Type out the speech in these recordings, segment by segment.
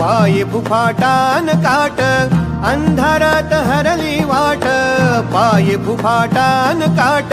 पायी फुफाटान काट अंधारात हरली वाट पायी फुफाटान काट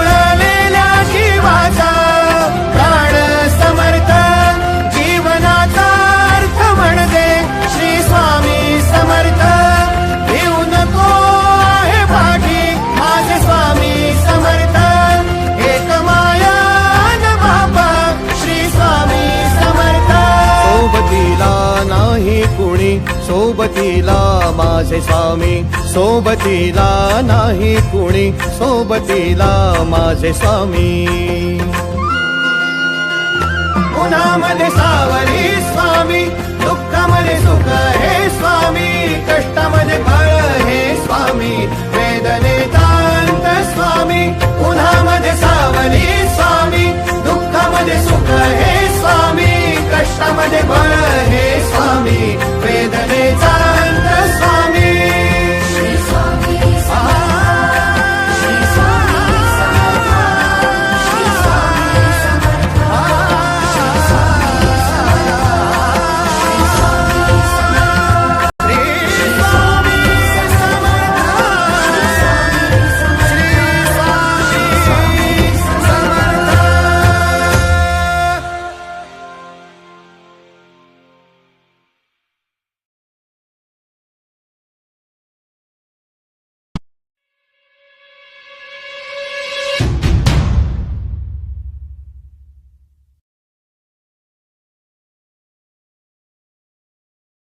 सोबतीला माझे स्वामी सोबतीला नाही कुणी सोबतीला माझे स्वामी. उन्हामध्ये सावली स्वामी दुःखामध्ये सुख